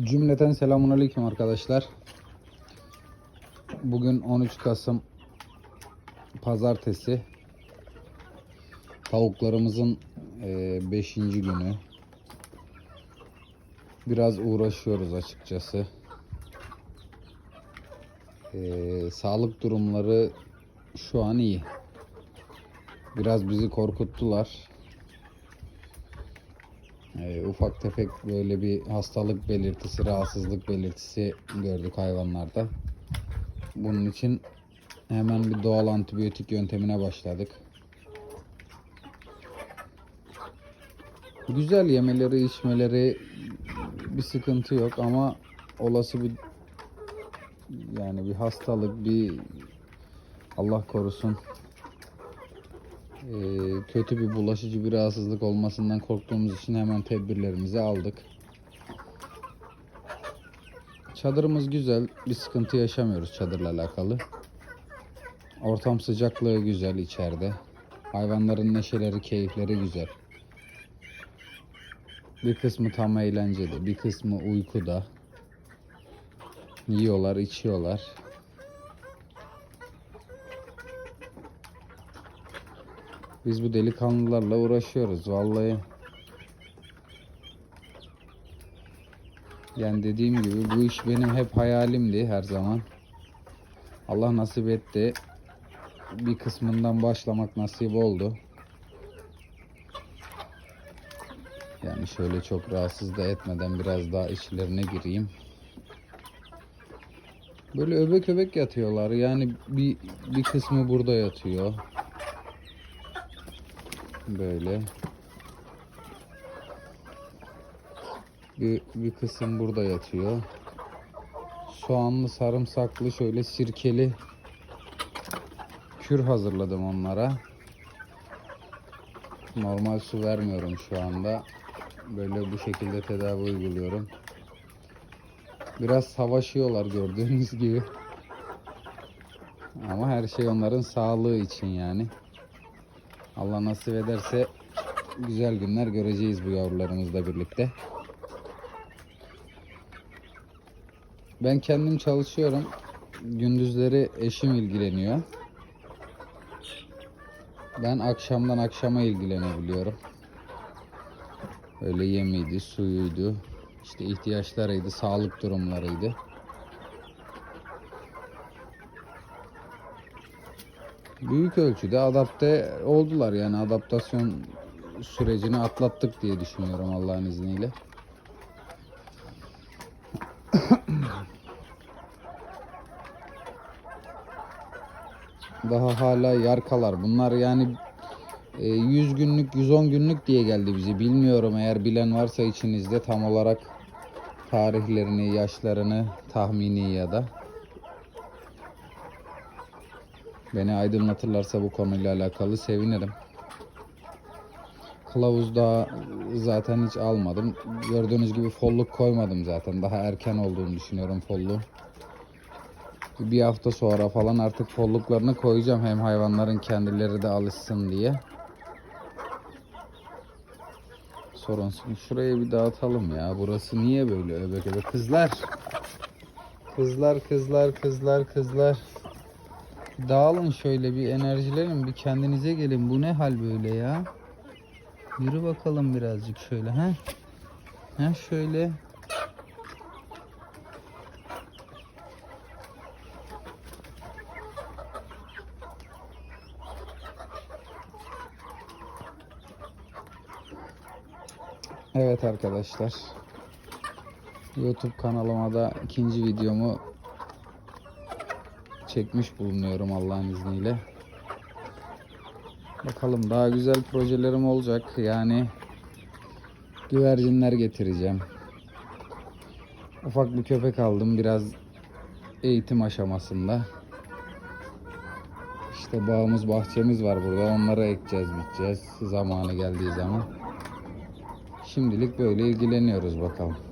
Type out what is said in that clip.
Cümleten selamun aleyküm arkadaşlar. Bugün 13 Kasım Pazartesi. Tavuklarımızın 5. günü. Biraz uğraşıyoruz açıkçası. E, sağlık durumları şu an iyi. Biraz bizi korkuttular. Ee, ufak tefek böyle bir hastalık belirtisi, rahatsızlık belirtisi gördük hayvanlarda. Bunun için hemen bir doğal antibiyotik yöntemine başladık. Güzel yemeleri, içmeleri bir sıkıntı yok ama olası bir yani bir hastalık, bir Allah korusun kötü bir bulaşıcı bir rahatsızlık olmasından korktuğumuz için hemen tedbirlerimizi aldık. Çadırımız güzel. Bir sıkıntı yaşamıyoruz çadırla alakalı. Ortam sıcaklığı güzel içeride. Hayvanların neşeleri, keyifleri güzel. Bir kısmı tam eğlencede, bir kısmı uykuda. Yiyorlar, içiyorlar. Biz bu delikanlılarla uğraşıyoruz vallahi. Yani dediğim gibi bu iş benim hep hayalimdi her zaman. Allah nasip etti. Bir kısmından başlamak nasip oldu. Yani şöyle çok rahatsız da etmeden biraz daha içlerine gireyim. Böyle öbek öbek yatıyorlar. Yani bir bir kısmı burada yatıyor. Böyle. Bir, bir kısım burada yatıyor. Soğanlı, sarımsaklı, şöyle sirkeli kür hazırladım onlara. Normal su vermiyorum şu anda. Böyle bu şekilde tedavi uyguluyorum. Biraz savaşıyorlar gördüğünüz gibi. Ama her şey onların sağlığı için yani. Allah nasip ederse güzel günler göreceğiz bu yavrularımızla birlikte. Ben kendim çalışıyorum. Gündüzleri eşim ilgileniyor. Ben akşamdan akşama ilgilenebiliyorum. Öyle yemiydi, suyuydu, işte ihtiyaçlarıydı, sağlık durumlarıydı. Büyük ölçüde adapte oldular yani adaptasyon sürecini atlattık diye düşünüyorum Allah'ın izniyle. Daha hala yarkalar. Bunlar yani e, 100 günlük 110 günlük diye geldi bizi. Bilmiyorum eğer bilen varsa içinizde tam olarak tarihlerini, yaşlarını tahmini ya da Beni aydınlatırlarsa bu konuyla alakalı sevinirim. Kılavuzda zaten hiç almadım. Gördüğünüz gibi folluk koymadım zaten. Daha erken olduğunu düşünüyorum folluğu. Bir hafta sonra falan artık folluklarını koyacağım. Hem hayvanların kendileri de alışsın diye. Sorunsuz. Şurayı bir dağıtalım ya. Burası niye böyle öbek öbek? Kızlar. Kızlar, kızlar, kızlar, kızlar. Dağılın şöyle bir enerjilerin bir kendinize gelin. Bu ne hal böyle ya? Yürü bakalım birazcık şöyle ha. Ha şöyle. Evet arkadaşlar. YouTube kanalıma da ikinci videomu çekmiş bulunuyorum Allah'ın izniyle. Bakalım daha güzel projelerim olacak. Yani güvercinler getireceğim. Ufak bir köpek aldım biraz eğitim aşamasında. İşte bağımız bahçemiz var burada. Onları ekeceğiz, biteceğiz zamanı geldiği zaman. Şimdilik böyle ilgileniyoruz bakalım.